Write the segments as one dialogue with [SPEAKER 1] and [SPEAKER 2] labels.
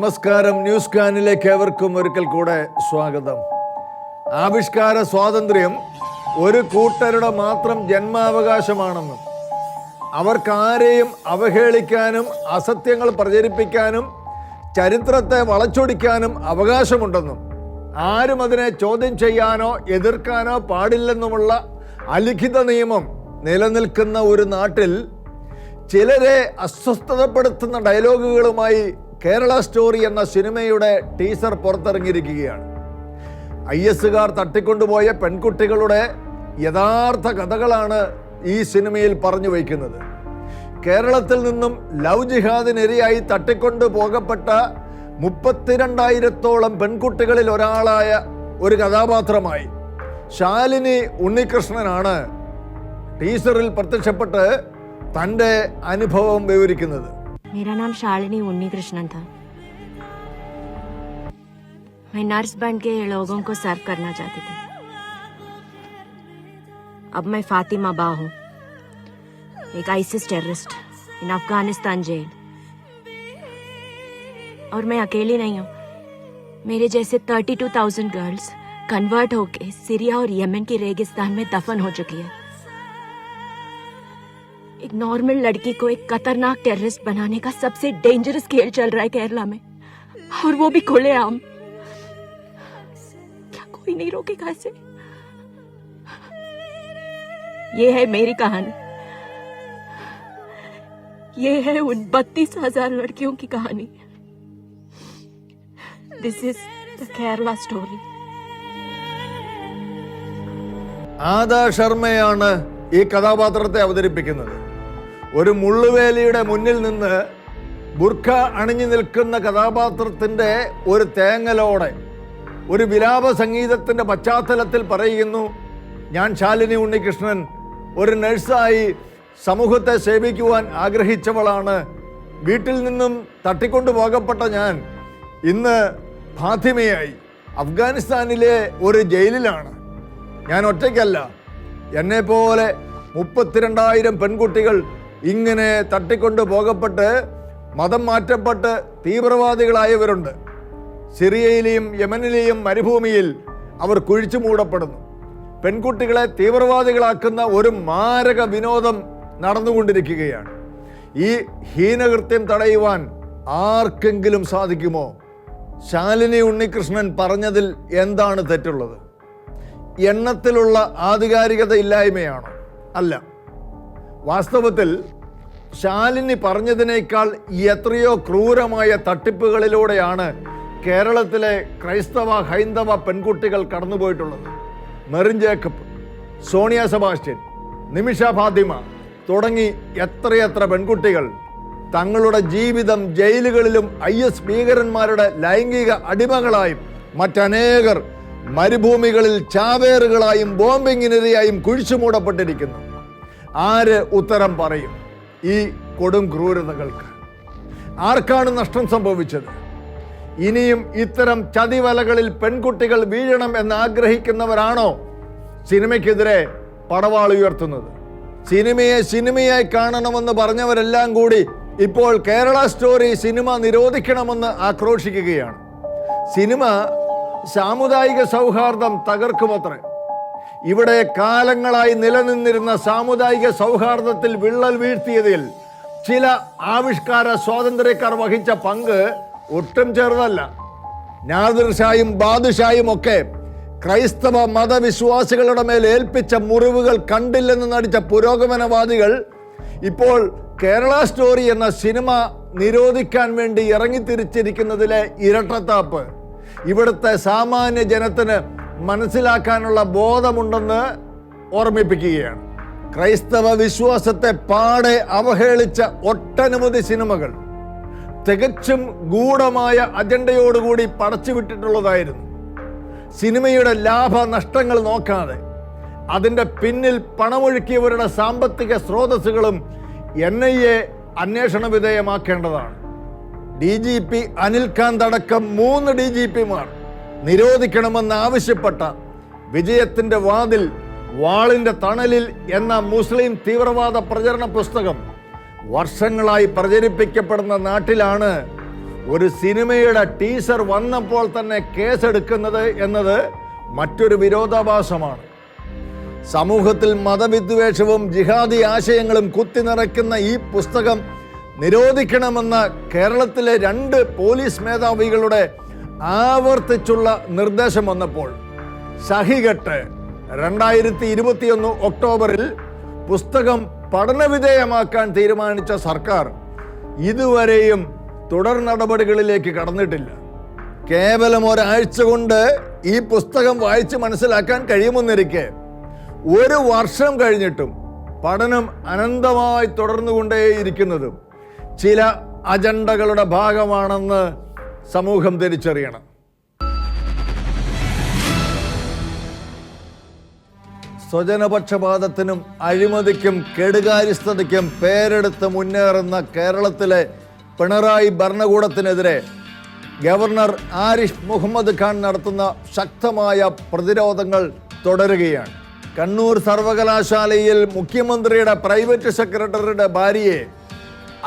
[SPEAKER 1] നമസ്കാരം ന്യൂസ് കാനിലേക്ക് ഏവർക്കും ഒരിക്കൽ കൂടെ സ്വാഗതം. ആവിഷ്കാര സ്വാതന്ത്ര്യം ഒരു കൂട്ടരുടെ മാത്രം ജന്മാവകാശമാണെന്നും അവർക്കാരെയും അവഹേളിക്കാനും അസത്യങ്ങൾ പ്രചരിപ്പിക്കാനും ചരിത്രത്തെ വളച്ചൊടിക്കാനും അവകാശമുണ്ടെന്നും ആരും അതിനെ ചോദ്യം ചെയ്യാനോ എതിർക്കാനോ പാടില്ലെന്നുമുള്ള അലിഖിത നിയമം നിലനിൽക്കുന്ന ഒരു നാട്ടിൽ ചിലരെ അസ്വസ്ഥതപ്പെടുത്തുന്ന ഡയലോഗുകളുമായി കേരള സ്റ്റോറി എന്ന സിനിമയുടെ ടീസർ പുറത്തിറങ്ങിയിരിക്കുകയാണ്. ഐ എസ്സുകാർ തട്ടിക്കൊണ്ടുപോയ പെൺകുട്ടികളുടെ യഥാർത്ഥ കഥകളാണ് ഈ സിനിമയിൽ പറഞ്ഞു വയ്ക്കുന്നത്. കേരളത്തിൽ നിന്നും ലവ് ജിഹാദിനിരയായി തട്ടിക്കൊണ്ടു പോകപ്പെട്ട മുപ്പത്തിരണ്ടായിരത്തോളം പെൺകുട്ടികളിൽ ഒരാളായ ഒരു കഥാപാത്രമായി ശാലിനി ഉണ്ണികൃഷ്ണനാണ് ടീസറിൽ പ്രത്യക്ഷപ്പെട്ട് തന്റെ അനുഭവം വിവരിക്കുന്നത്.
[SPEAKER 2] मेरा नाम शालिनी, उन्नी कृष्णन था। मैं नर्स बन के लोगों को सर्व करना चाहती थी। अब मैं फातिमा बा हूँ। एक ISIS terrorist in Afghanistan jail और मैं अकेली नहीं हूँ। मेरे जैसे thirty two thousand girls convert होके सीरिया और यमन की रेगिस्तान में दफन हो चुकी है। एक नॉर्मल लड़की को एक खतरनाक टेररिस्ट बनाने का सबसे डेंजरस खेल चल रहा है केरला में और वो भी खुले आम क्या कोई नहीं रोकेगा इसे ये है मेरी कहानी ये है उन बत्तीस हजार लड़कियों की कहानी this is the Kerala story
[SPEAKER 1] Adah ശർമ്മയാണ് ഈ കഥാപാത്രത്തെ അവതരിപ്പിക്കുന്നത് ഒരു മുള്ളുവേലിയുടെ മുന്നിൽ നിന്ന് ബുർഖ അണിഞ്ഞു നിൽക്കുന്ന കഥാപാത്രത്തിന്റെ ഒരു തേങ്ങലോടെ ഒരു വിലാപ സംഗീതത്തിന്റെ പശ്ചാത്തലത്തിൽ പറയുന്നു ഞാൻ ശാലിനി ഉണ്ണികൃഷ്ണൻ ഒരു നഴ്സായി സമൂഹത്തെ സേവിക്കുവാൻ ആഗ്രഹിച്ചവളാണ്. വീട്ടിൽ നിന്നും തട്ടിക്കൊണ്ടു പോകപ്പെട്ട ഞാൻ ഇന്ന് ഫാത്തിമയായി അഫ്ഗാനിസ്ഥാനിലെ ഒരു ജയിലിലാണ്. ഞാൻ ഒറ്റയ്ക്കല്ല എന്നെ പോലെ മുപ്പത്തിരണ്ടായിരം പെൺകുട്ടികൾ ഇങ്ങനെ തട്ടിക്കൊണ്ട് പോകപ്പെട്ട് മതം മാറ്റപ്പെട്ട് തീവ്രവാദികളായവരുണ്ട്. സിറിയയിലെയും യമനിലെയും മരുഭൂമിയിൽ അവർ കുഴിച്ചു മൂടപ്പെടുന്നു. പെൺകുട്ടികളെ തീവ്രവാദികളാക്കുന്ന ഒരു മാരക വിനോദം നടന്നുകൊണ്ടിരിക്കുകയാണ്. ഈ ഹീനകൃത്യം തടയുവാൻ ആർക്കെങ്കിലും സാധിക്കുമോ? ശാലിനി ഉണ്ണികൃഷ്ണൻ പറഞ്ഞതിൽ എന്താണ് തെറ്റുള്ളത്? എണ്ണത്തിലുള്ള ആധികാരികത ഇല്ലായ്മയാണോ? അല്ല. വാസ്തവത്തിൽ ശാലിനി പറഞ്ഞതിനേക്കാൾ എത്രയോ ക്രൂരമായ തട്ടിപ്പുകളിലൂടെയാണ് കേരളത്തിലെ ക്രൈസ്തവ ഹൈന്ദവ പെൺകുട്ടികൾ കടന്നുപോയിട്ടുള്ളത്. മെറിൻ ജേക്കബ് സോണിയ സെബാസ്റ്റ്യൻ നിമിഷ ഫാത്തിമ തുടങ്ങി എത്രയെത്ര പെൺകുട്ടികൾ തങ്ങളുടെ ജീവിതം ജയിലുകളിലും ഐ എസ് ഭീകരന്മാരുടെ ലൈംഗിക അടിമകളായും മറ്റനേകർ മരുഭൂമികളിൽ ചാവേറുകളായും ബോംബിങ്ങിനിരയായും കുഴിച്ചു മൂടപ്പെട്ടിരിക്കുന്നു. ആര് ഉത്തരം പറയും? ഈ കൊടും ക്രൂരതകൾക്ക്. ആർക്കാണ് നഷ്ടം സംഭവിച്ചത്? ഇനിയും ഇത്തരം ചതിവലകളിൽ പെൺകുട്ടികൾ വീഴണം എന്ന് ആഗ്രഹിക്കുന്നവരാണോ സിനിമയ്ക്കെതിരെ പടവാൾ ഉയർത്തുന്നത്? സിനിമയെ സിനിമയായി കാണണമെന്ന് പറഞ്ഞവരെല്ലാം കൂടി ഇപ്പോൾ കേരള സ്റ്റോറി സിനിമ നിരോധിക്കണമെന്ന് ആക്രോശിക്കുകയാണ്. സിനിമ സാമുദായിക സൗഹാർദ്ദം തകർക്കുമത്രേ. ഇവിടെ കാലങ്ങളായി നിലനിന്നിരുന്ന സാമുദായിക സൗഹാർദ്ദത്തിൽ വിള്ളൽ വീഴ്ത്തിയതിൽ ചില ആവിഷ്കാര സ്വാതന്ത്ര്യക്കാർ വഹിച്ച പങ്ക് ഒട്ടും ചെറുതല്ല. നാദിർഷായും ബാദുഷായും ഒക്കെ ക്രൈസ്തവ മതവിശ്വാസികളുടെ മേൽ ഏൽപ്പിച്ച മുറിവുകൾ കണ്ടില്ലെന്ന് നടിച്ച പുരോഗമനവാദികൾ ഇപ്പോൾ കേരള സ്റ്റോറി എന്ന സിനിമ നിരോധിക്കാൻ വേണ്ടി ഇറങ്ങിത്തിരിച്ചിരിക്കുന്നതിലെ ഇരട്ടത്താപ്പ്. ഇവിടുത്തെ സാമാന്യ ജനത്തിന് മനസ്സിലാക്കാനുള്ള ബോധമുണ്ടെന്ന് ഓർമ്മിപ്പിക്കുകയാണ്. ക്രൈസ്തവ വിശ്വാസത്തെ പാടെ അവഹേളിച്ച ഒട്ടനവധി സിനിമകൾ തികച്ചും ഗൂഢമായ അജണ്ടയോടുകൂടി പടച്ചുവിട്ടിട്ടുള്ളതായിരുന്നു. സിനിമയുടെ ലാഭ നഷ്ടങ്ങൾ നോക്കാതെ അതിന്റെ പിന്നിൽ പണമൊഴുക്കിയവരുടെ സാമ്പത്തിക സ്രോതസ്സുകളും എൻ ഐ എ അന്വേഷണ വിധേയമാക്കേണ്ടതാണ്. ഡി ജി പി അനിൽകാന്ത് അടക്കം മൂന്ന് ഡി ജി പിമാർ നിരോധിക്കണമെന്ന് ആവശ്യപ്പെട്ട വിജയത്തിന്റെ വാതിൽ വാളിന്റെ തണലിൽ എന്ന മുസ്ലിം തീവ്രവാദ പ്രചരണ പുസ്തകം വർഷങ്ങളായി പ്രചരിപ്പിക്കപ്പെടുന്ന നാട്ടിലാണ് ഒരു സിനിമയുടെ ടീസർ വന്നപ്പോൾ തന്നെ കേസെടുക്കുന്നത് എന്നത് മറ്റൊരു വിരോധാഭാസമാണ്. സമൂഹത്തിൽ മതവിദ്വേഷവും ജിഹാദി ആശയങ്ങളും കുത്തി നിറയ്ക്കുന്ന ഈ പുസ്തകം നിരോധിക്കണമെന്ന കേരളത്തിലെ രണ്ട് പോലീസ് മേധാവികളുടെ ആവർത്തിച്ചുള്ള നിർദ്ദേശം വന്നപ്പോൾ ഷഹിഗട്ട് രണ്ടായിരത്തി ഇരുപത്തിയൊന്ന് ഒക്ടോബറിൽ പുസ്തകം പഠനവിധേയമാക്കാൻ തീരുമാനിച്ച സർക്കാർ ഇതുവരെയും തുടർ നടപടികളിലേക്ക് കടന്നിട്ടില്ല. കേവലം ഒരാഴ്ച കൊണ്ട് ഈ പുസ്തകം വായിച്ച് മനസ്സിലാക്കാൻ കഴിയുമെന്നിരിക്കെ ഒരു വർഷം കഴിഞ്ഞിട്ടും പഠനം അനന്തമായി തുടർന്നുകൊണ്ടേയിരിക്കുന്നതും ചില അജണ്ടകളുടെ ഭാഗമാണെന്ന് സമൂഹം തിരിച്ചറിയണം. സ്വജനപക്ഷപാതത്തിനും അഴിമതിക്കും കെടുകാര്യസ്ഥതയ്ക്കും പേരെടുത്ത് മുന്നേറുന്ന കേരളത്തിലെ പിണറായി ഭരണകൂടത്തിനെതിരെ ഗവർണർ ആരിഫ് മുഹമ്മദ് ഖാൻ നടത്തുന്ന ശക്തമായ പ്രതിരോധങ്ങൾ തുടരുകയാണ്. കണ്ണൂർ സർവകലാശാലയിൽ മുഖ്യമന്ത്രിയുടെ പ്രൈവറ്റ് സെക്രട്ടറിയുടെ ഭാര്യയെ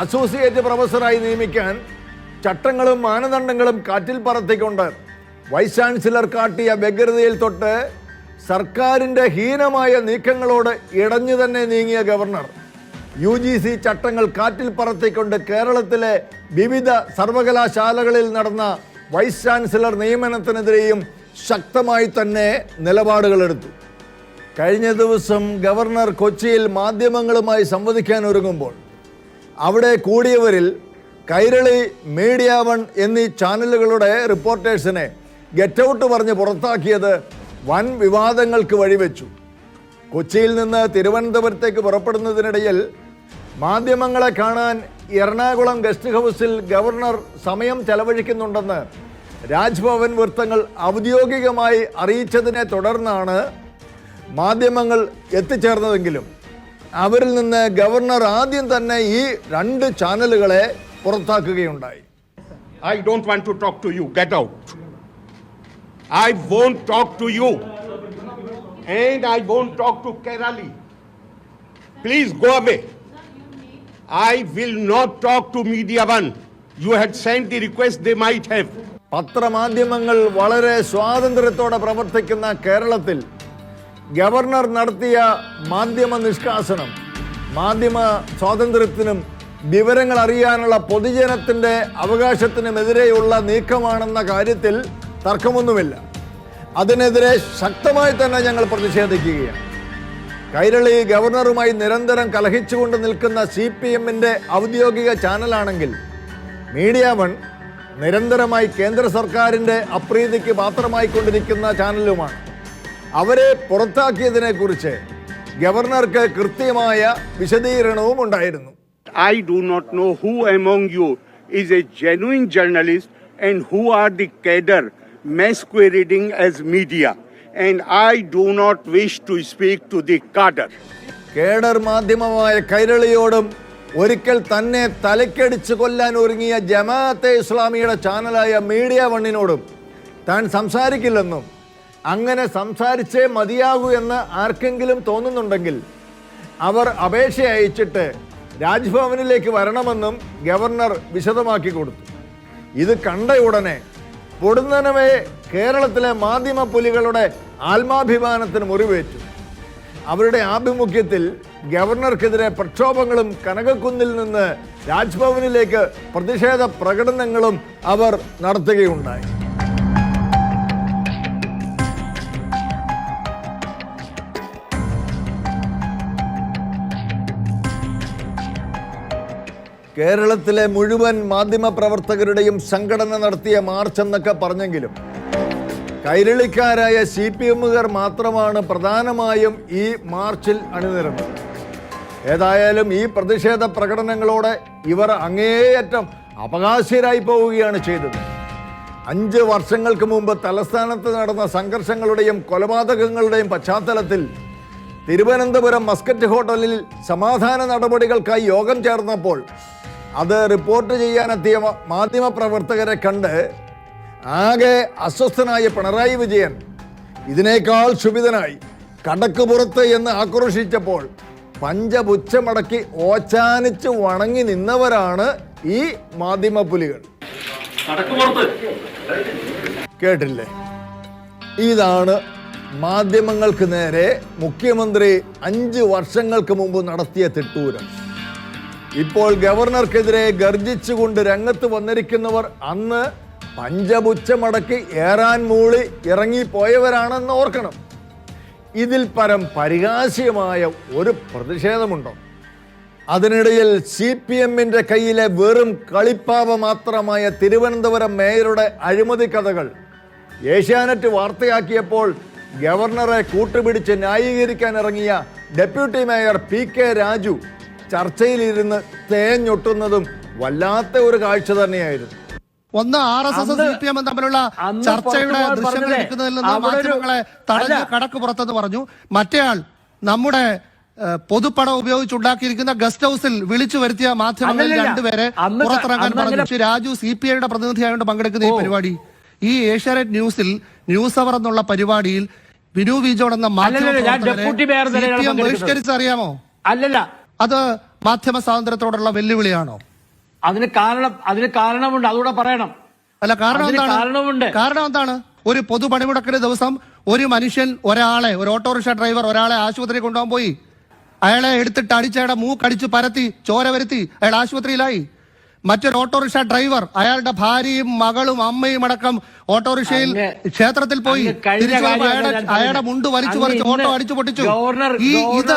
[SPEAKER 1] അസോസിയേറ്റ് പ്രൊഫസറായി നിയമിക്കാൻ ചട്ടങ്ങളും മാനദണ്ഡങ്ങളും കാറ്റിൽ പറത്തിക്കൊണ്ട് വൈസ് ചാൻസലർ കാട്ടിയ വ്യഗ്രതയിൽ തൊട്ട് സർക്കാരിന്റെ ഹീനമായ നീക്കങ്ങളോട് ഇടഞ്ഞു തന്നെ നീങ്ങിയ ഗവർണർ. യു ജി സി ചട്ടങ്ങൾ കാറ്റിൽ പറത്തിക്കൊണ്ട് കേരളത്തിലെ വിവിധ സർവകലാശാലകളിൽ നടന്ന വൈസ് ചാൻസലർ നിയമനത്തിനെതിരെയും ശക്തമായി തന്നെ നിലപാടുകളെടുത്തു കഴിഞ്ഞ ദിവസം ഗവർണർ കൊച്ചിയിൽ മാധ്യമങ്ങളുമായി സംവദിക്കാൻ ഒരുങ്ങുമ്പോൾ അവിടെ കൂടിയവരിൽ കൈരളി മീഡിയ വൺ എന്നീ ചാനലുകളുടെ റിപ്പോർട്ടേഴ്സിനെ ഗെറ്റ് ഔട്ട് പറഞ്ഞ് പുറത്താക്കിയത് വൻ വിവാദങ്ങൾക്ക് വഴിവെച്ചു. കൊച്ചിയിൽ നിന്ന് തിരുവനന്തപുരത്തേക്ക് പുറപ്പെടുന്നതിനിടയിൽ മാധ്യമങ്ങളെ കാണാൻ എറണാകുളം ഗസ്റ്റ് ഹൗസിൽ ഗവർണർ സമയം ചെലവഴിക്കുന്നുണ്ടെന്ന് രാജ്ഭവൻ വൃത്തങ്ങൾ ഔദ്യോഗികമായി അറിയിച്ചതിനെ തുടർന്നാണ് മാധ്യമങ്ങൾ എത്തിച്ചേർന്നതെങ്കിലും. അവരിൽ നിന്ന് ഗവർണർ ആദ്യം തന്നെ ഈ രണ്ട് ചാനലുകളെ പുറത്താക്കുകയുണ്ടായി.
[SPEAKER 3] I don't want to talk to you get out I won't talk to you and I won't talk to Kairali please go away I will not talk to media you had send the request the might have
[SPEAKER 1] പത്രമാധ്യമങ്ങൾ വളരെ സ്വാതന്ത്ര്യത്തോടെ പ്രവർത്തിക്കുന്ന കേരളത്തിൽ governor നടത്തിയ മാധ്യമ നിഷ്കാസനം മാധ്യമ സ്വാതന്ത്ര്യത്തിനും വിവരങ്ങൾ അറിയാനുള്ള പൊതുജനത്തിന്റെ അവകാശത്തിനുമെതിരെയുള്ള നീക്കമാണെന്ന കാര്യത്തിൽ തർക്കമൊന്നുമില്ല. അതിനെതിരെ ശക്തമായി തന്നെ ഞങ്ങൾ പ്രതിഷേധിക്കുകയാണ്. കൈരളി ഗവർണറുമായി നിരന്തരം കലഹിച്ചുകൊണ്ട് നിൽക്കുന്ന സി പി എമ്മിന്റെ ഔദ്യോഗിക ചാനലാണെങ്കിൽ മീഡിയ വൺ നിരന്തരമായി കേന്ദ്ര സർക്കാരിന്റെ അപ്രീതിക്ക് പാത്രമായിക്കൊണ്ടിരിക്കുന്ന ചാനലുമാണ്. അവരെ പുറത്താക്കിയതിനെക്കുറിച്ച് ഗവർണർക്ക് കൃത്യമായ വിശദീകരണവും ഉണ്ടായിരുന്നു
[SPEAKER 3] I do not know who among you is a genuine journalist and who are the cadre masquerading as media. And I do not wish to speak to the cadre.
[SPEAKER 1] Cadre മാധ്യമമായ കൈരളിയോടും ഒരിക്കൽ തന്നെ തലക്കടിച്ച് കൊല്ലാൻ ഒരുങ്ങിയ ജമാഅത്തെ ഇസ്ലാമിയുടെ ചാനലായ മീഡിയ വണ്ണിനോടും താൻ സംസാരിക്കില്ലെന്നും അങ്ങനെ സംസാരിച്ചേ മതിയാകൂ എന്ന് ആർക്കെങ്കിലും തോന്നുന്നുണ്ടെങ്കിൽ അവർ അപേക്ഷ അയച്ചിട്ട് രാജ്ഭവനിലേക്ക് വരണമെന്നും ഗവർണർ വിശദമാക്കി കൊടുത്തു. ഇത് കണ്ട ഉടനെ പൊടുന്നനവേ കേരളത്തിലെ മാധ്യമ പുലികളുടെ ആത്മാഭിമാനത്തിന് മുറിവേറ്റു. അവരുടെ ആഭിമുഖ്യത്തിൽ ഗവർണർക്കെതിരെ പ്രക്ഷോഭങ്ങളും കനകക്കുന്നിൽ നിന്ന് രാജ്ഭവനിലേക്ക് പ്രതിഷേധ പ്രകടനങ്ങളും അവർ നടത്തുകയുണ്ടായി. കേരളത്തിലെ മുഴുവൻ മാധ്യമ പ്രവർത്തകരുടെയും സംഘടന നടത്തിയ മാർച്ച് എന്നൊക്കെ പറഞ്ഞെങ്കിലും കൈരളിക്കാരായ സി പി എമ്മുകാർ മാത്രമാണ് പ്രധാനമായും ഈ മാർച്ചിൽ അണിനിരന്നത്. ഏതായാലും ഈ പ്രതിഷേധ പ്രകടനങ്ങളോടെ ഇവർ അങ്ങേയറ്റം അപകാശ്യരായി പോവുകയാണ് ചെയ്തത്. അഞ്ച് വർഷങ്ങൾക്ക് മുമ്പ് തലസ്ഥാനത്ത് നടന്ന സംഘർഷങ്ങളുടെയും കൊലപാതകങ്ങളുടെയും പശ്ചാത്തലത്തിൽ തിരുവനന്തപുരം മസ്കറ്റ് ഹോട്ടലിൽ സമാധാന നടപടികൾക്കായി യോഗം ചേർന്നപ്പോൾ അത് റിപ്പോർട്ട് ചെയ്യാനെത്തിയ മാധ്യമപ്രവർത്തകരെ കണ്ട് ആകെ അസ്വസ്ഥനായ പിണറായി വിജയൻ ഇതിനേക്കാൾ ക്ഷുഭിതനായി കടക്ക് പുറത്ത് എന്ന് ആക്രോശിച്ചപ്പോൾ പഞ്ചപുച്ഛമടക്കി ഓച്ചാനിച്ച് വണങ്ങി നിന്നവരാണ് ഈ മാധ്യമ പുലികൾ.
[SPEAKER 4] കടക്കുപുറത്ത്
[SPEAKER 1] കേട്ടില്ലേ? ഇതാണ് മാധ്യമങ്ങൾക്ക് നേരെ മുഖ്യമന്ത്രി അഞ്ച് വർഷങ്ങൾക്ക് മുമ്പ് നടത്തിയ തിട്ടൂരം. ഇപ്പോൾ ഗവർണർക്കെതിരെ ഗർജിച്ചുകൊണ്ട് രംഗത്ത് വന്നിരിക്കുന്നവർ അന്ന് പഞ്ചപുച്ഛമടക്കി ഏറാൻ മൂളി ഇറങ്ങിപ്പോയവരാണെന്ന് ഓർക്കണം. ഇതിൽ പരം പരിഹാസ്യമായ ഒരു പ്രതിഷേധമുണ്ടോ? അതിനിടയിൽ സി പി എമ്മിന്റെ കയ്യിലെ വെറും കളിപ്പാവ മാത്രമായ തിരുവനന്തപുരം മേയറുടെ അഴിമതി കഥകൾ. ഏഷ്യാനെറ്റ് വാർത്തയാക്കിയപ്പോൾ ഗവർണറെ കൂട്ടുപിടിച്ച് ന്യായീകരിക്കാൻ ഇറങ്ങിയ deputy mayor P K Raju ചർച്ചയിലിരുന്ന് തേഞ്ഞൊട്ടുന്നതും വല്ലാത്ത ഒരു കാഴ്ച തന്നെയായിരുന്നു
[SPEAKER 5] ഒന്ന് R S
[SPEAKER 4] S
[SPEAKER 5] C P M തമ്മിലുള്ള ചർച്ചയുടെ ദൃശ്യങ്ങൾ എടുക്കുന്നതിൽ നിന്ന് മാധ്യമങ്ങളെ തടഞ്ഞ്. കടക്ക് പുറത്തെന്ന് പറഞ്ഞു മറ്റേയാൾ നമ്മുടെ പൊതുപ്പണം ഉപയോഗിച്ചുണ്ടാക്കിയിരിക്കുന്ന ഗസ്റ്റ് ഹൗസിൽ വിളിച്ചു വരുത്തിയ മാധ്യമങ്ങളിൽ. രണ്ടുപേരെ പുറത്തിറങ്ങാൻ പറഞ്ഞു രാജു സി പി ഐയുടെ പ്രതിനിധിയായോണ്ട് പങ്കെടുക്കുന്ന ഈ പരിപാടി ഈ ഏഷ്യാനെറ്റ് ന്യൂസിൽ ന്യൂസ് അവർ എന്നുള്ള പരിപാടിയിൽ വിനു വി ജോൺ എന്ന മാധ്യമ. ബഹിഷ്കരിച്ചറിയാമോ?
[SPEAKER 4] അല്ലല്ല.
[SPEAKER 5] അത് മാധ്യമ സ്വാതന്ത്ര്യത്തോടുള്ള വെല്ലുവിളിയാണോ?
[SPEAKER 4] അതിന് കാരണം അതിന് കാരണമുണ്ട്. അതുകൂടെ പറയണം.
[SPEAKER 5] അല്ല കാരണം എന്താണ്?
[SPEAKER 4] കാരണമുണ്ട്.
[SPEAKER 5] കാരണം എന്താണ്? ഒരു പൊതു പണിമുടക്കിന് ദിവസം ഒരു മനുഷ്യൻ ഒരാളെ ഒരു ഓട്ടോറിക്ഷ ഡ്രൈവർ ഒരാളെ ആശുപത്രി കൊണ്ടുപോകാൻ പോയി. അയാളെ എടുത്തിട്ട് അടിച്ചയാളുടെ മൂക്കടിച്ച് പരത്തി ചോര വരുത്തി അയാൾ ആശുപത്രിയിലായി. മറ്റൊരു ഓട്ടോറിക്ഷ ഡ്രൈവർ അയാളുടെ ഭാര്യയും മകളും അമ്മയും അടക്കം ഓട്ടോറിക്ഷയിൽ ക്ഷേത്രത്തിൽ പോയി അയാളുടെ മുണ്ട് വലിച്ചു പറിച്ച് ഓട്ടോ അടിച്ചു പൊട്ടിച്ചു. ഈ ഇത്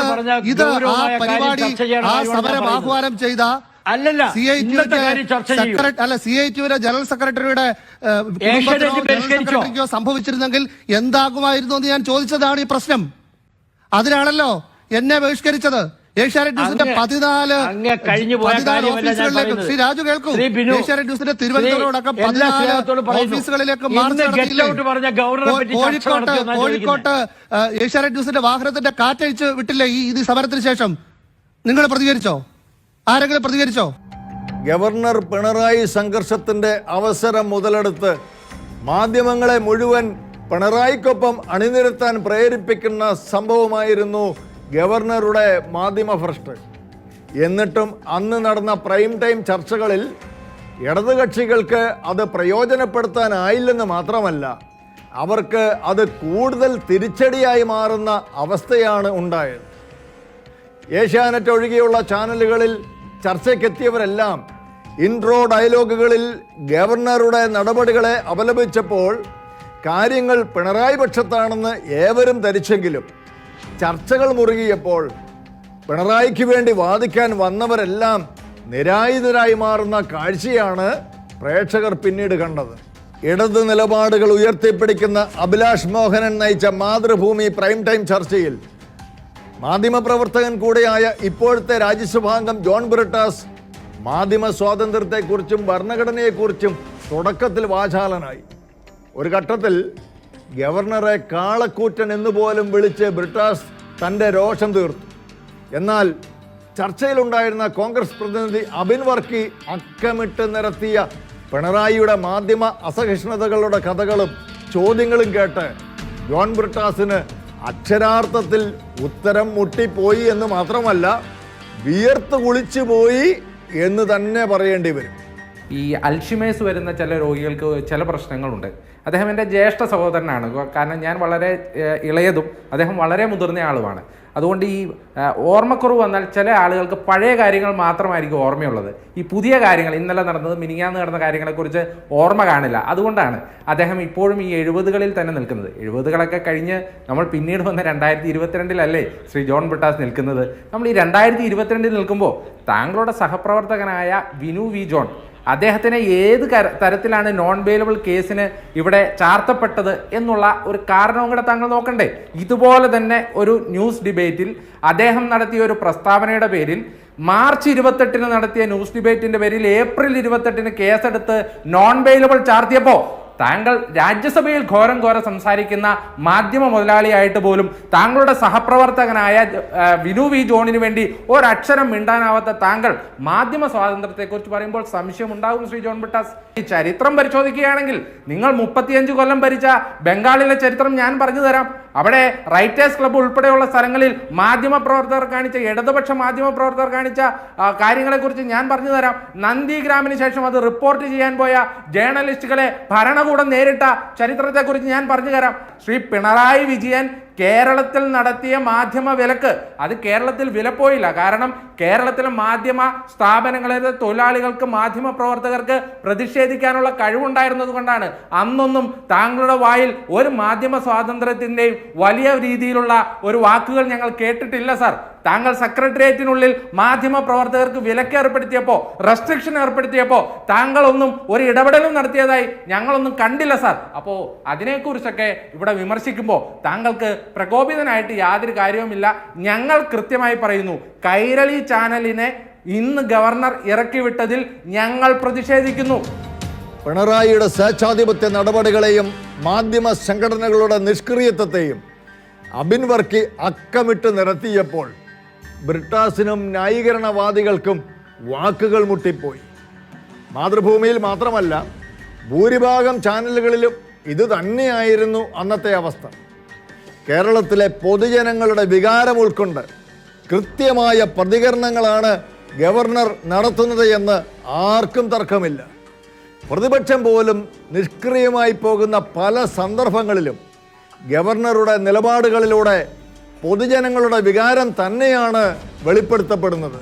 [SPEAKER 5] ഇത് ആ പരിപാടി ആ സമരം ആഹ്വാനം ചെയ്ത
[SPEAKER 4] അല്ലല്ല
[SPEAKER 5] സി ഐ അല്ല സി ഐ ടിയുടെ ജനറൽ സെക്രട്ടറിയുടെ സെക്രട്ടറിക്കോ സംഭവിച്ചിരുന്നെങ്കിൽ എന്താകുമായിരുന്നു എന്ന് ഞാൻ ചോദിച്ചതാണ് ഈ പ്രശ്നം. അതിനാണല്ലോ എന്നെ ബഹിഷ്കരിച്ചത്. ഏഷ്യാനെറ്റ് ന്യൂസിന്റെ
[SPEAKER 4] അങ്ങ്
[SPEAKER 5] പതിനാല് പതിനാല്
[SPEAKER 4] ഞാൻ
[SPEAKER 5] ഓഫീസുകളിലേക്ക്
[SPEAKER 4] പറയുന്നത്.
[SPEAKER 5] ശ്രീ രാജു കേൾക്കൂ. ഏഷ്യാനെറ്റ് ന്യൂസിന്റെ തിരുവനന്തപുരം അടക്കം പതിനാല് ഓഫീസുകളിലേക്ക് മാർച്ച് നടത്തിയില്ലേ? കോഴിക്കോട്ട് കോഴിക്കോട്ട് ഏഷ്യാനെറ്റ് ന്യൂസിന്റെ വാഹനത്തിന്റെ കാറ്റഴിച്ച് വിട്ടില്ലേ ഈ ഇത് സമരത്തിന് ശേഷം? നിങ്ങൾ പ്രതികരിച്ചോ? ആരെങ്കിലും പ്രതികരിച്ചോ?
[SPEAKER 1] ഗവർണർ പിണറായി സംഘർഷത്തിന്റെ അവസരം മുതലെടുത്ത് മാധ്യമങ്ങളെ മുഴുവൻ പിണറായിക്കൊപ്പം അണിനിരത്താൻ പ്രേരിപ്പിക്കുന്ന സംഭവമായിരുന്നു ഗവർണറുടെ മാധ്യമ ഭ്രഷ്ട്. എന്നിട്ടും അന്ന് നടന്ന പ്രൈം ടൈം ചർച്ചകളിൽ ഇടതുകക്ഷികൾക്ക് അത് പ്രയോജനപ്പെടുത്താനായില്ലെന്ന് മാത്രമല്ല അവർക്ക് അത് കൂടുതൽ തിരിച്ചടിയായി മാറുന്ന അവസ്ഥയാണ് ഉണ്ടായത്. ഏഷ്യാനെറ്റ് ഒഴികെയുള്ള ചാനലുകളിൽ ചർച്ചയ്ക്കെത്തിയവരെല്ലാം ഇൻട്രോ ഡയലോഗുകളിൽ ഗവർണറുടെ നടപടികളെ അപലപിച്ചപ്പോൾ കാര്യങ്ങൾ പിണറായി പക്ഷത്താണെന്ന് ഏവരും ധരിച്ചെങ്കിലും ചർച്ചകൾ മുറുകിയപ്പോൾ പിണറായിക്ക് വേണ്ടി വാദിക്കാൻ വന്നവരെല്ലാം നിരായുധരായി മാറുന്ന കാഴ്ചയാണ് പ്രേക്ഷകർ പിന്നീട് കണ്ടത്. ഇടത് നിലപാടുകൾ ഉയർത്തിപ്പിടിക്കുന്ന അഭിലാഷ് മോഹനൻ നയിച്ച മാതൃഭൂമി പ്രൈം ടൈം ചർച്ചയിൽ മാധ്യമപ്രവർത്തകൻ കൂടെയായ ഇപ്പോഴത്തെ രാജ്യസഭാംഗം ജോൺ ബ്രിട്ടാസ് മാധ്യമ സ്വാതന്ത്ര്യത്തെക്കുറിച്ചും ഭരണഘടനയെക്കുറിച്ചും തുടക്കത്തിൽ വാചാലനായി. ഒരു ഘട്ടത്തിൽ ഗവർണറെ കാളക്കൂറ്റൻ എന്ന് പോലും വിളിച്ച് ബ്രിട്ടാസ് തന്റെ രോഷം തീർത്തു. എന്നാൽ ചർച്ചയിലുണ്ടായിരുന്ന കോൺഗ്രസ് പ്രതിനിധി അബിൻ വർക്കി അക്കമിട്ട് നിരത്തിയ പിണറായിയുടെ മാധ്യമ അസഹിഷ്ണുതകളുടെ കഥകളും ചോദ്യങ്ങളും കേട്ട് ജോൺ ബ്രിട്ടാസിന് അക്ഷരാർത്ഥത്തിൽ ഉത്തരം മുട്ടിപ്പോയി എന്ന് മാത്രമല്ല വിയർത്ത് കുളിച്ചു പോയി എന്ന് തന്നെ പറയേണ്ടി വരും.
[SPEAKER 6] ഈ അൽഷിമേഴ്സ് വരുന്ന ചില രോഗികൾക്ക് ചില പ്രശ്നങ്ങളുണ്ട്. അദ്ദേഹം എന്റെ ജ്യേഷ്ഠ സഹോദരനാണ്. കാരണം ഞാൻ വളരെ ഇളയതും അദ്ദേഹം വളരെ മുതിർന്ന ആളുമാണ്. അതുകൊണ്ട് ഈ ഓർമ്മക്കുറവ് വന്നാൽ ചില ആളുകൾക്ക് പഴയ കാര്യങ്ങൾ മാത്രമായിരിക്കും ഓർമ്മയുള്ളത്. ഈ പുതിയ കാര്യങ്ങൾ ഇന്നലെ നടന്നത് മിനിങ്ങാന്ന് നടന്ന കാര്യങ്ങളെക്കുറിച്ച് ഓർമ്മ കാണില്ല. അതുകൊണ്ടാണ് അദ്ദേഹം ഇപ്പോഴും ഈ എഴുപതുകളിൽ തന്നെ നിൽക്കുന്നത്. എഴുപതുകളൊക്കെ കഴിഞ്ഞ് നമ്മൾ പിന്നീട് വന്ന രണ്ടായിരത്തി ഇരുപത്തിരണ്ടിലല്ലേ ശ്രീ ജോൺ ബ്രിട്ടാസ് നിൽക്കുന്നത്? നമ്മൾ ഈ രണ്ടായിരത്തി ഇരുപത്തിരണ്ടിൽ നിൽക്കുമ്പോൾ താങ്കളുടെ സഹപ്രവർത്തകനായ വിനു വി ജോൺ അദ്ദേഹത്തിനെ ഏത് തരത്തിലാണ് നോൺ ബെയിലബിൾ കേസിന് ഇവിടെ ചാർത്തപ്പെട്ടത് എന്നുള്ള ഒരു കാരണവും കൂടെ താങ്കൾ നോക്കണ്ടേ. ഇതുപോലെ തന്നെ ഒരു ന്യൂസ് ഡിബേറ്റിൽ അദ്ദേഹം നടത്തിയ ഒരു പ്രസ്താവനയുടെ പേരിൽ മാർച്ച് ഇരുപത്തെട്ടിന് നടത്തിയ ന്യൂസ് ഡിബേറ്റിന്റെ പേരിൽ ഏപ്രിൽ ഇരുപത്തെട്ടിന് കേസെടുത്ത് നോൺ ബെയിലബിൾ ചാർത്തിയപ്പോൾ താങ്കൾ രാജ്യസഭയിൽ ഘോരം ഘോരം സംസാരിക്കുന്ന മാധ്യമ മുതലാളിയായിട്ട് പോലും താങ്കളുടെ സഹപ്രവർത്തകനായ വിനു വി ജോണിന് വേണ്ടി ഒരക്ഷരം മിണ്ടാനാവാത്ത താങ്കൾ മാധ്യമ സ്വാതന്ത്ര്യത്തെക്കുറിച്ച് പറയുമ്പോൾ സംശയം ഉണ്ടാകും ശ്രീ ജോൺ ബിട്ടാസ്. ഈ ചരിത്രം പരിശോധിക്കുകയാണെങ്കിൽ നിങ്ങൾ മുപ്പത്തിയഞ്ച് കൊല്ലം ഭരിച്ച ബംഗാളിലെ ചരിത്രം ഞാൻ പറഞ്ഞു തരാം. അവിടെ റൈറ്റേഴ്സ് ക്ലബ്ബ് ഉൾപ്പെടെയുള്ള സ്ഥലങ്ങളിൽ മാധ്യമ പ്രവർത്തകർ കാണിച്ച ഇടതുപക്ഷ മാധ്യമ പ്രവർത്തകർ കാണിച്ച കാര്യങ്ങളെക്കുറിച്ച് ഞാൻ പറഞ്ഞു തരാം. നന്ദിഗ്രാമിന് ശേഷം അത് റിപ്പോർട്ട് ചെയ്യാൻ പോയ ജേർണലിസ്റ്റുകളെ ഭരണകൂടം നേരിട്ട ചരിത്രത്തെക്കുറിച്ച് ഞാൻ പറഞ്ഞു തരാം. ശ്രീ പിണറായി വിജയൻ കേരളത്തിൽ നടത്തിയ മാധ്യമ വിലക്ക്. അത് കേരളത്തിൽ വിലപ്പോയില്ല കാരണം കേരളത്തിലെ മാധ്യമ സ്ഥാപനങ്ങളിലെ തൊഴിലാളികൾക്ക് മാധ്യമ പ്രവർത്തകർക്ക് പ്രതിഷേധിക്കാനുള്ള കഴിവുണ്ടായിരുന്നത് കൊണ്ടാണ് അന്നൊന്നും താങ്കളുടെ വായിൽ ഒരു മാധ്യമ സ്വാതന്ത്ര്യത്തിന്റെയും വലിയ രീതിയിലുള്ള ഒരു വാക്കുകൾ ഞങ്ങൾ കേട്ടിട്ടില്ല സാർ. താങ്കൾ സെക്രട്ടേറിയറ്റിനുള്ളിൽ മാധ്യമ പ്രവർത്തകർക്ക് വിലക്ക് ഏർപ്പെടുത്തിയപ്പോൾ റെസ്ട്രിക്ഷൻ ഏർപ്പെടുത്തിയപ്പോൾ താങ്കളൊന്നും ഒരു ഇടപെടലും നടത്തിയതായി ഞങ്ങളൊന്നും കണ്ടില്ല സാർ അപ്പോൾ അതിനെക്കുറിച്ചൊക്കെ ഇവിടെ വിമർശിക്കുമ്പോൾ താങ്കൾക്ക് പ്രകോപിതനായിട്ട് യാതൊരു കാര്യവുമില്ല. ഞങ്ങൾ കൃത്യമായി പറയുന്നു കൈരളി ചാനലിനെ ഇന്ന് ഗവർണർ ഇറക്കി വിട്ടതിൽ ഞങ്ങൾ പ്രതിഷേധിക്കുന്നു.
[SPEAKER 1] പിണറായിയുടെ സ്വേച്ഛാധിപത്യ നടപടികളെയും മാധ്യമ സംഘടനകളുടെ നിഷ്ക്രിയത്വത്തെയും അബിൻ വർക്കി അക്കമിട്ട് നിരത്തിയപ്പോൾ ബ്രിട്ടാസിനും ന്യായീകരണവാദികൾക്കും വാക്കുകൾ മുട്ടിപ്പോയി. മാതൃഭൂമിയിൽ മാത്രമല്ല ഭൂരിഭാഗം ചാനലുകളിലും ഇത് തന്നെയായിരുന്നു അന്നത്തെ അവസ്ഥ. കേരളത്തിലെ പൊതുജനങ്ങളുടെ വികാരം ഉൾക്കൊണ്ട് കൃത്യമായ പ്രതികരണങ്ങളാണ് ഗവർണർ നടത്തുന്നത് എന്ന് ആർക്കും തർക്കമില്ല. പ്രതിപക്ഷം പോലും നിഷ്ക്രിയമായി പോകുന്ന പല സന്ദർഭങ്ങളിലും ഗവർണറുടെ നിലപാടുകളിലൂടെ പൊതുജനങ്ങളുടെ വികാരം തന്നെയാണ് വെളിപ്പെടുത്തപ്പെടുന്നത്.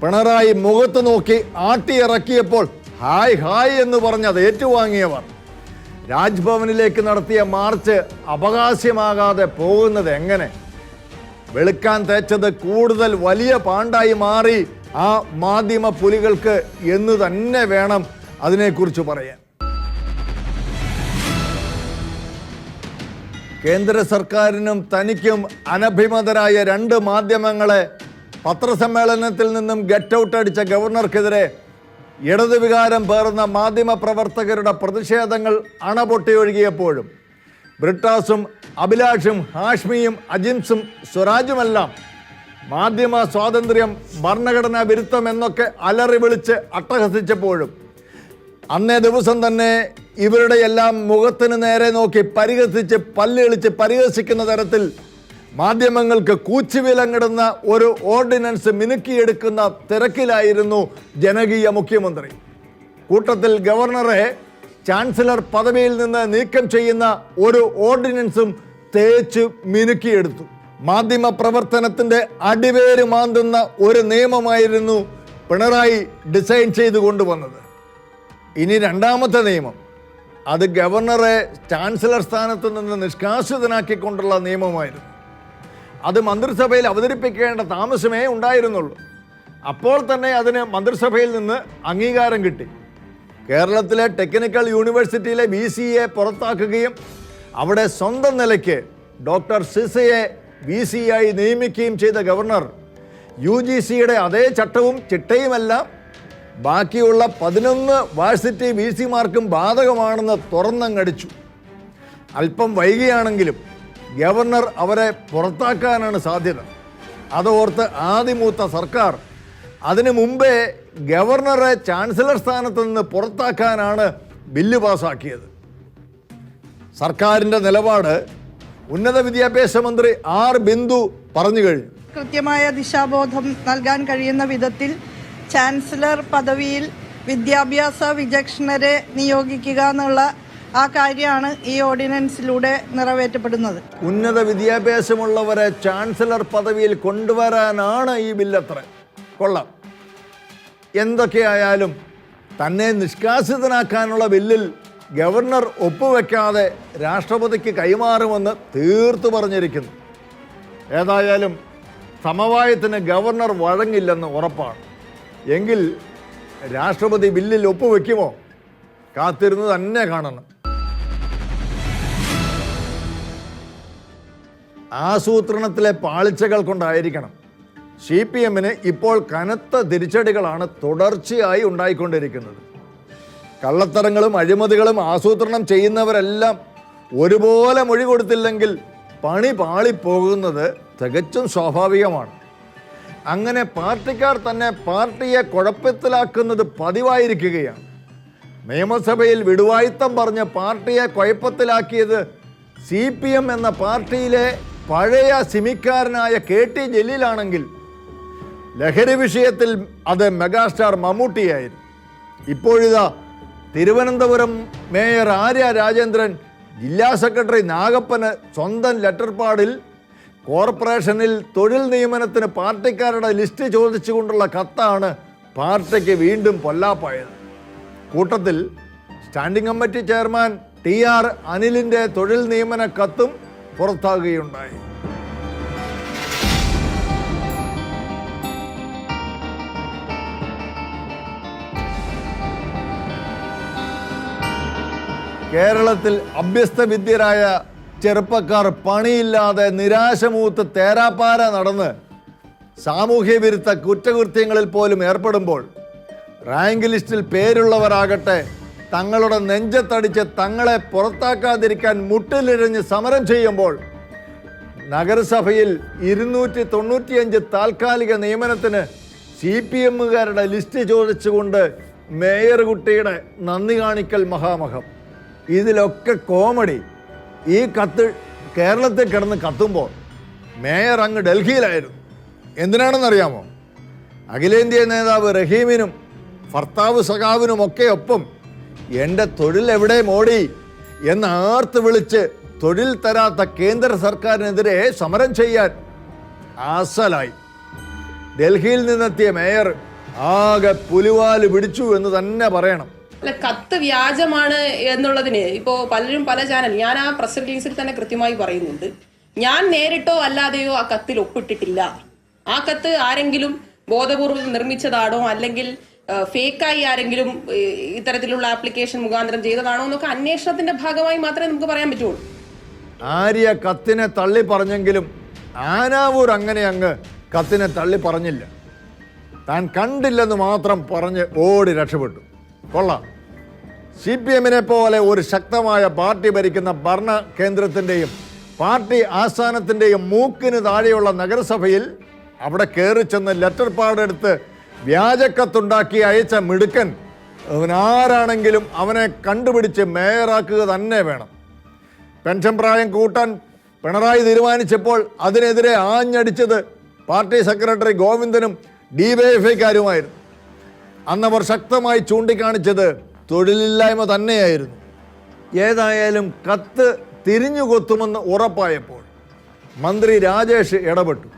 [SPEAKER 1] പിണറായി മുഖത്ത് നോക്കി ആട്ടിയിറക്കിയപ്പോൾ ഹായ് ഹായ് എന്ന് പറഞ്ഞത് ഏറ്റുവാങ്ങിയവർ. രാജ്ഭവനിലേക്ക് നടത്തിയ മാർച്ച് അപകാശ്യമാകാതെ പോകുന്നത് എങ്ങനെ? വെളുക്കാൻ തേച്ചത് കൂടുതൽ വലിയ പാണ്ടായി മാറി ആ മാധ്യമ പുലികൾക്ക് എന്ന് തന്നെ വേണം അതിനെക്കുറിച്ച് പറയാൻ. കേന്ദ്ര സർക്കാരിനും തനിക്കും അനഭിമതരായ രണ്ട് മാധ്യമങ്ങളെ പത്രസമ്മേളനത്തിൽ നിന്നും ഗെറ്റ് ഔട്ട് അടിച്ച ഗവർണർക്കെതിരെ ഇടതു വികാരം പേറുന്ന മാധ്യമ പ്രവർത്തകരുടെ പ്രതിഷേധങ്ങൾ അണപൊട്ടി ഒഴുകിയപ്പോഴും ബ്രിട്ടാസും അഭിലാഷും ഹാഷ്മിയും അജിംസും സ്വരാജുമെല്ലാം മാധ്യമ സ്വാതന്ത്ര്യം ഭരണഘടനാ വിരുദ്ധം എന്നൊക്കെ അലറി വിളിച്ച് അട്ടഹസിച്ചപ്പോഴും അന്നേ ദിവസം തന്നെ ഇവരുടെ എല്ലാം മുഖത്തിന് നേരെ നോക്കി പരിഹസിച്ച് പല്ലിളിച്ച് പരിഹസിക്കുന്ന തരത്തിൽ മാധ്യമങ്ങൾക്ക് കൂച്ചുവിലങ്ങിടുന്ന ഒരു ഓർഡിനൻസ് മിനുക്കിയെടുക്കുന്ന തിരക്കിലായിരുന്നു ജനകീയ മുഖ്യമന്ത്രി. കൂട്ടത്തിൽ ഗവർണറെ ചാൻസലർ പദവിയിൽ നിന്ന് നീക്കം ചെയ്യുന്ന ഒരു ഓർഡിനൻസും തേച്ച് മിനുക്കിയെടുത്തു. മാധ്യമ പ്രവർത്തനത്തിന്റെ അടിവേര് മാന്തുന്ന ഒരു നിയമമായിരുന്നു പിണറായി ഡിസൈൻ ചെയ്തു കൊണ്ടുവന്നത് ഇനി രണ്ടാമത്തെ നിയമം. അത് ഗവർണറെ ചാൻസലർ സ്ഥാനത്ത് നിന്ന് നിഷ്കാസിതനാക്കിക്കൊണ്ടുള്ള നിയമമായിരുന്നു. അത് മന്ത്രിസഭയിൽ അവതരിപ്പിക്കേണ്ട താമസമേ ഉണ്ടായിരുന്നുള്ളൂ. അപ്പോൾ തന്നെ അതിന് മന്ത്രിസഭയിൽ നിന്ന് അംഗീകാരം കിട്ടി. കേരളത്തിലെ ടെക്നിക്കൽ യൂണിവേഴ്സിറ്റിയിലെ വി സി എ പുറത്താക്കുകയും അവിടെ സ്വന്തം നിലയ്ക്ക് ഡോക്ടർ സിസയെ വി സി ആയി നിയമിക്കുകയും ചെയ്ത ഗവർണർ യു ജി സിയുടെ അതേ ചട്ടവും ചിട്ടയുമെല്ലാം ബാക്കിയുള്ള പതിനൊന്ന് വാഴ്സിറ്റി വി സിമാർക്കും ബാധകമാണെന്ന് തുറന്നങ്ങടിച്ചു. അല്പം വൈകിയാണെങ്കിലും ഗവർണർ അവരെ പുറത്താക്കാനാണ് സാധ്യത. അതോർത്ത് ആദിമൂത്ത സർക്കാർ അതിനു മുമ്പേ ഗവർണറെ ചാൻസലർ സ്ഥാനത്ത് നിന്ന് പുറത്താക്കാനാണ് ബില്ല് പാസാക്കിയത്. സർക്കാരിന്റെ നിലപാട് ഉന്നത വിദ്യാഭ്യാസ മന്ത്രി ആർ ബിന്ദു പറഞ്ഞു കഴിഞ്ഞു.
[SPEAKER 7] കൃത്യമായ ദിശാബോധം നൽകാൻ കഴിയുന്ന വിധത്തിൽ ചാൻസലർ പദവിയിൽ വിദ്യാഭ്യാസ വിചക്ഷണരെ നിയോഗിക്കുക എന്നുള്ള ആ കാര്യമാണ് ഈ ഓർഡിനൻസിലൂടെ നിറവേറ്റപ്പെടുന്നത്.
[SPEAKER 1] ഉന്നത വിദ്യാഭ്യാസമുള്ളവരെ ചാൻസലർ പദവിയിൽ കൊണ്ടുവരാനാണ് ഈ ബില്ലത്ര. കൊള്ളാം. എന്തൊക്കെയായാലും തന്നെ നിഷ്കാസിതനാക്കാനുള്ള ബില്ലിൽ ഗവർണർ ഒപ്പുവെക്കാതെ രാഷ്ട്രപതിക്ക് കൈമാറുമെന്ന് തീർത്തു പറഞ്ഞിരിക്കുന്നു. ഏതായാലും സമവായത്തിന് ഗവർണർ വഴങ്ങില്ലെന്ന് ഉറപ്പാണ്. എങ്കിൽ രാഷ്ട്രപതി ബില്ലിൽ ഒപ്പുവെക്കുമോ? കാത്തിരുന്ന് തന്നെ കാണണം. ആസൂത്രണത്തിലെ പാളിച്ചകൾ കൊണ്ടായിരിക്കണം. സി പി എമ്മിന് ഇപ്പോൾ കനത്ത തിരിച്ചടികളാണ് തുടർച്ചയായി ഉണ്ടായിക്കൊണ്ടിരിക്കുന്നത്. കള്ളത്തരങ്ങളും അഴിമതികളും ആസൂത്രണം ചെയ്യുന്നവരെല്ലാം ഒരുപോലെ മൊഴി കൊടുത്തില്ലെങ്കിൽ പണി പാളിപ്പോകുന്നത് തികച്ചും സ്വാഭാവികമാണ്. അങ്ങനെ പാർട്ടിക്കാർ തന്നെ പാർട്ടിയെ കുഴപ്പത്തിലാക്കുന്നത് പതിവായിരിക്കുകയാണ്. നിയമസഭയിൽ വിടുവായിത്തം പറഞ്ഞ് പാർട്ടിയെ കുഴപ്പത്തിലാക്കിയത് സി പി എം എന്ന പാർട്ടിയിലെ പഴയ സിമിക്കാരനായ കെ ടി ജലീലാണെങ്കിൽ ലഹരി വിഷയത്തിൽ അത് മെഗാസ്റ്റാർ മമ്മൂട്ടിയായിരുന്നു. ഇപ്പോഴിതാ തിരുവനന്തപുരം മേയർ ആര്യ രാജേന്ദ്രൻ ജില്ലാ സെക്രട്ടറി നാഗപ്പന് സ്വന്തം ലെറ്റർ പാഡിൽ കോർപ്പറേഷനിൽ തൊഴിൽ നിയമനത്തിന് പാർട്ടിക്കാരുടെ ലിസ്റ്റ് ചോദിച്ചുകൊണ്ടുള്ള കത്താണ് പാർട്ടിക്ക് വീണ്ടും പൊല്ലാപ്പായത്. കൂട്ടത്തിൽ standing committee chairman T R അനിലിന്റെ തൊഴിൽ നിയമന കത്തും പുറത്താകുകയുണ്ടായി. കേരളത്തിൽ അഭ്യസ്തവിദ്യരായ ചെറുപ്പക്കാർ പണിയില്ലാതെ നിരാശമൂത്ത് തേരാപ്പാര നടന്ന് സാമൂഹ്യ വിരുദ്ധ കുറ്റകൃത്യങ്ങളിൽ പോലും ഏർപ്പെടുമ്പോൾ റാങ്ക് ലിസ്റ്റിൽ പേരുള്ളവരാകട്ടെ തങ്ങളുടെ നെഞ്ചത്തടിച്ച് തങ്ങളെ പുറത്താക്കാതിരിക്കാൻ മുട്ടിലിഴഞ്ഞ് സമരം ചെയ്യുമ്പോൾ നഗരസഭയിൽ ഇരുന്നൂറ്റി തൊണ്ണൂറ്റിയഞ്ച് താൽക്കാലിക നിയമനത്തിന് സി പി എമ്മുകാരുടെ ലിസ്റ്റ് ചോദിച്ചുകൊണ്ട് മേയർ കുട്ടിയുടെ നന്ദി കാണിക്കൽ മഹാമഹം. ഇതിലൊക്കെ കോമഡി. ഈ കത്ത് കേരളത്തിൽ കിടന്ന് കത്തുമ്പോൾ മേയർ അങ്ങ് ഡൽഹിയിലായിരുന്നു. എന്തിനാണെന്നറിയാമോ? അഖിലേന്ത്യാ നേതാവ് റഹീമിനും ഭർത്താവ് സഖാവിനുമൊക്കെ ഒപ്പം എന്റെ തൊഴിൽ എവിടെ മോടി എന്ന് ആർത്ത് വിളിച്ച് തൊഴിൽ തരാത്ത കേന്ദ്ര സർക്കാരിനെതിരെ സമരം ചെയ്യാൻ ആസലായി ഡൽഹിയിൽ നിന്നെത്തിയ മേയർ ആകെ പുലിവാൽ പിടിച്ചു എന്ന് തന്നെ പറയണം.
[SPEAKER 8] അല്ല കത്ത് വ്യാജമാണ് എന്നുള്ളതിന് ഇപ്പോ പലരും പല ചാനൽ ഞാൻ ആ പ്രസ് റിലീസിൽ തന്നെ കൃത്യമായി പറയുന്നുണ്ട്. ഞാൻ നേരിട്ടോ അല്ലാതെയോ ആ കത്തിൽ ഒപ്പിട്ടിട്ടില്ല. ആ കത്ത് ആരെങ്കിലും ബോധപൂർവം നിർമ്മിച്ചതാണോ? അല്ലെങ്കിൽ ഫേക്കായി ആരെങ്കിലും ഇത്തരത്തിലുള്ള ആപ്ലിക്കേഷൻ മുഖാന്തരം ചെയ്തതാണോ എന്നൊക്കെ അന്വേഷണത്തിന്റെ ഭാഗമായി മാത്രമേ നമുക്ക് പറയാൻ പറ്റുള്ളൂ.
[SPEAKER 1] ആര്യ കത്തിനെ തള്ളി പറഞ്ഞെങ്കിലും ആനാവൂർ അങ്ങനെ അങ്ങ് കത്തിനെ തള്ളി പറഞ്ഞില്ല താൻ കണ്ടില്ലെന്ന് മാത്രം പറഞ്ഞ് ഓടി രക്ഷപ്പെട്ടു. കൊള്ളാം. സി പി എമ്മിനെ പോലെ ഒരു ശക്തമായ പാർട്ടി ഭരിക്കുന്ന ഭരണ കേന്ദ്രത്തിന്റെയും പാർട്ടി ആസ്ഥാനത്തിന്റെയും മൂക്കിന് താഴെയുള്ള നഗരസഭയിൽ അവിടെ കയറി ചെന്ന് ലെറ്റർ പാടെടുത്ത് വ്യാജക്കത്തുണ്ടാക്കി അയച്ച മിടുക്കൻ അവനാരാണെങ്കിലും അവനെ കണ്ടുപിടിച്ച് മേയറാക്കുക തന്നെ വേണം. പെൻഷൻ പ്രായം കൂട്ടാൻ പിണറായി തീരുമാനിച്ചപ്പോൾ അതിനെതിരെ ആഞ്ഞടിച്ചത് പാർട്ടി സെക്രട്ടറി ഗോവിന്ദനും ഡിവൈഎഫ്ഐക്കാരുമായിരുന്നു അന്നവർ ശക്തമായി ചൂണ്ടിക്കാണിച്ചത് തൊഴിലില്ലായ്മ തന്നെയായിരുന്നു. ഏതായാലും കത്ത് തിരിഞ്ഞു കൊത്തുമെന്ന് ഉറപ്പായപ്പോൾ മന്ത്രി രാജേഷ് ഇടപെട്ടു.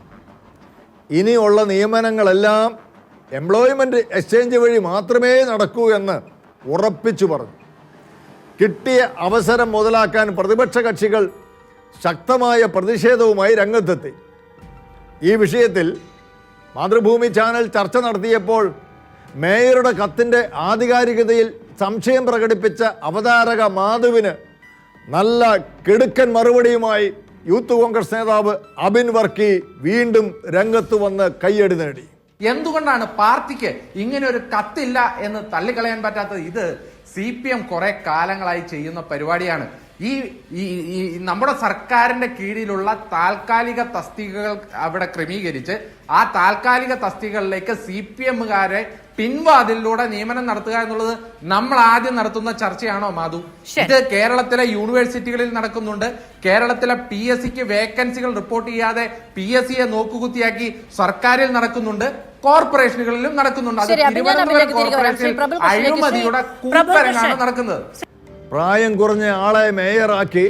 [SPEAKER 1] ഇനിയുള്ള നിയമനങ്ങളെല്ലാം എംപ്ലോയ്മെന്റ് എക്സ്ചേഞ്ച് വഴി മാത്രമേ നടക്കൂ എന്ന് ഉറപ്പിച്ചു പറഞ്ഞു. കിട്ടിയ അവസരം മുതലാക്കാൻ പ്രതിപക്ഷ കക്ഷികൾ ശക്തമായ പ്രതിഷേധവുമായി രംഗത്തെത്തി. ഈ വിഷയത്തിൽ മാതൃഭൂമി ചാനൽ ചർച്ച നടത്തിയപ്പോൾ മേയറുടെ കത്തിന്റെ ആധികാരികതയിൽ സംശയം പ്രകടിപ്പിച്ച അവതാരക മാധുവിന് നല്ല കിടുക്കൻ മറുപടിയുമായി യൂത്ത് കോൺഗ്രസ് നേതാവ് അബിൻ വർക്കി വീണ്ടും രംഗത്ത് വന്ന് കയ്യടി നേടി.
[SPEAKER 6] എന്തുകൊണ്ടാണ് പാർട്ടിക്ക് ഇങ്ങനെ ഒരു കത്തില്ല എന്ന് തള്ളിക്കളയാൻ പറ്റാത്തത്? ഇത് സി പി എം കുറെ കാലങ്ങളായി ചെയ്യുന്ന പരിപാടിയാണ്. ഈ ഈ നമ്മുടെ സർക്കാരിന്റെ കീഴിലുള്ള താൽക്കാലിക തസ്തികകൾ അവിടെ ക്രമീകരിച്ച് ആ താൽക്കാലിക തസ്തികകളിലേക്ക് സി പി എമ്മുകാരെ പിൻവാതിലൂടെ നിയമനം നടത്തുക എന്നുള്ളത് നമ്മൾ ആദ്യം നടത്തുന്ന ചർച്ചയാണോ മാധു? ഇത് കേരളത്തിലെ യൂണിവേഴ്സിറ്റികളിൽ നടക്കുന്നുണ്ട്. കേരളത്തിലെ പി എസ് സിക്ക് വേക്കൻസികൾ റിപ്പോർട്ട് ചെയ്യാതെ പി എസ് സിയെ നോക്കുകുത്തിയാക്കി സർക്കാരിൽ നടക്കുന്നുണ്ട്. കോർപ്പറേഷനുകളിലും നടക്കുന്നുണ്ട്. അത് തിരുവനന്തപുരം കോർപ്പറേഷനിൽ അഴിമതിയുടെ
[SPEAKER 9] കൂപ്പരങ്ങളാണ്
[SPEAKER 6] കൂപ്പരങ്ങാണ് നടക്കുന്നത്.
[SPEAKER 1] പ്രായം കുറഞ്ഞ ആളെ മേയറാക്കി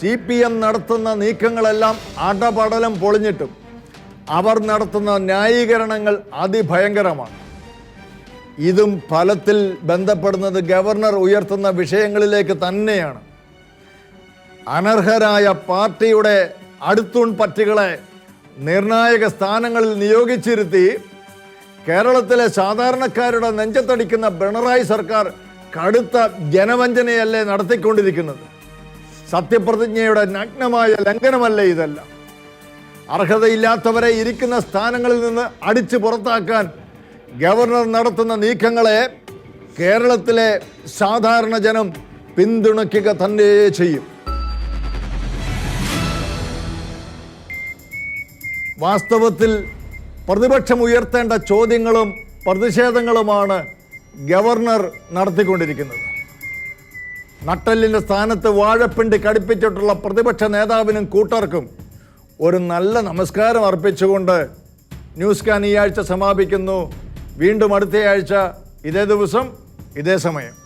[SPEAKER 1] സി പി എം നടത്തുന്ന നീക്കങ്ങളെല്ലാം അടപടലം പൊളിഞ്ഞിട്ടും അവർ നടത്തുന്ന ന്യായീകരണങ്ങൾ അതിഭയങ്കരമാണ്. ഇതും ഫലത്തിൽ ബന്ധപ്പെടുന്നത് ഗവർണർ ഉയർത്തുന്ന വിഷയങ്ങളിലേക്ക് തന്നെയാണ്. അനർഹരായ പാർട്ടിയുടെ അടുത്തൂൺ പറ്റുകളെ നിർണായക സ്ഥാനങ്ങളിൽ നിയോഗിച്ചിരുത്തി കേരളത്തിലെ സാധാരണക്കാരുടെ നെഞ്ചത്തടിക്കുന്ന പിണറായി സർക്കാർ കടുത്ത ജനവഞ്ചനയല്ലേ നടത്തിക്കൊണ്ടിരിക്കുന്നത്? സത്യപ്രതിജ്ഞയുടെ നഗ്നമായ ലംഘനമല്ലേ ഇതല്ല? അർഹതയില്ലാത്തവരെ ഇരിക്കുന്ന സ്ഥാനങ്ങളിൽ നിന്ന് അടിച്ചു പുറത്താക്കാൻ ഗവർണർ നടത്തുന്ന നീക്കങ്ങളെ കേരളത്തിലെ സാധാരണ ജനം പിന്തുണയ്ക്കുക തന്നെ ചെയ്യും. വാസ്തവത്തിൽ പ്രതിപക്ഷം ഉയർത്തേണ്ട ചോദ്യങ്ങളും പ്രതിഷേധങ്ങളുമാണ് ഗവർണർ നടത്തിക്കൊണ്ടിരിക്കുന്നത്. നട്ടലിന്റെ സ്ഥാനത്ത് വാഴപ്പിണ്ടി കടുപ്പിച്ചിട്ടുള്ള പ്രതിപക്ഷ നേതാവിനും കൂട്ടർക്കും ഒരു നല്ല നമസ്കാരം അർപ്പിച്ചുകൊണ്ട് ന്യൂസ് കാൻ ഈ ആഴ്ച സമാപിക്കുന്നു. വീണ്ടും അടുത്തയാഴ്ച ഇതേ ദിവസം ഇതേ സമയം.